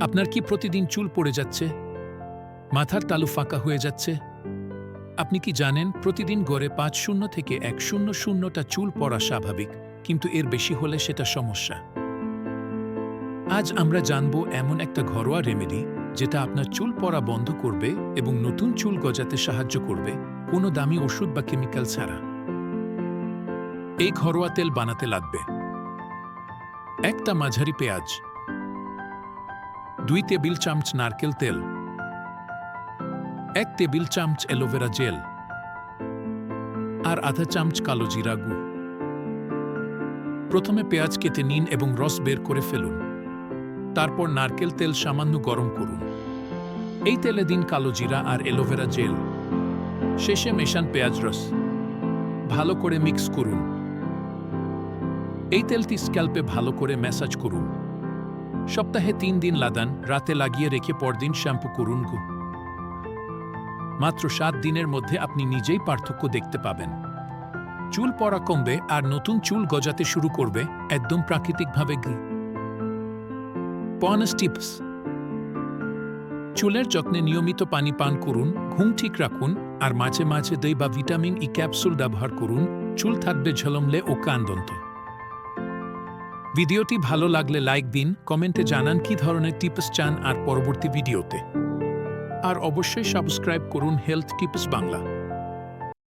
আপনার কি প্রতিদিন চুল পড়ে যাচ্ছে? মাথার তালু ফাঁকা হয়ে যাচ্ছে? আপনি কি জানেন প্রতিদিন গড়ে পাঁচ শূন্য থেকে এক শূন্য শূন্যটা চুল পড়া স্বাভাবিক, কিন্তু এর বেশি হলে সেটা সমস্যা। আজ আমরা জানব এমন একটা ঘরোয়া রেমেডি যেটা আপনার চুল পড়া বন্ধ করবে এবং নতুন চুল গজাতে সাহায্য করবে কোনো দামি ওষুধ বা কেমিক্যাল ছাড়া। এই ঘরোয়া তেল বানাতে লাগবে। একটা মাঝারি পেঁয়াজ দুই টেবিল চামচ নারকেল তেল, এক টেবিল চামচ অ্যালোভেরা জেল আর আধা চামচ কালো জিরা গু প্রথমে পেঁয়াজ কেটে নিন এবং রস বের করে ফেলুন। তারপর নারকেল তেল সামান্য গরম করুন। এই তেলে দিন কালো জিরা আর অ্যালোভেরা জেল। শেষে মেশান পেঁয়াজ রস। ভালো করে মিক্স করুন। এই তেলটি স্ক্যাল্পে ভালো করে ম্যাসাজ করুন। সপ্তাহে তিন দিন লাদান, রাতে লাগিয়ে রেখে পরদিন শ্যাম্পু করুন গু। মাত্র সাত দিনের মধ্যে আপনি নিজেই পার্থক্য দেখতে পাবেন। চুল পড়া কমবে আর নতুন চুল গজাতে শুরু করবে একদম প্রাকৃতিকভাবে গু। টিপস। চুলের যত্নে নিয়মিত পানি পান করুন, ঘুম ঠিক রাখুন আর মাঝে মাঝে দই বা ভিটামিন ই ক্যাপসুল ব্যবহার করুন। চুল থাকবে ঝলমলে ও কান্দন্ত ভিডিওটি ভালো লাগলে লাইক দিন, কমেন্টে জানান কি ধরনের টিপস চান আর পরবর্তী ভিডিওতে। আর অবশ্যই সাবস্ক্রাইব করুন হেলথ টিপস বাংলা।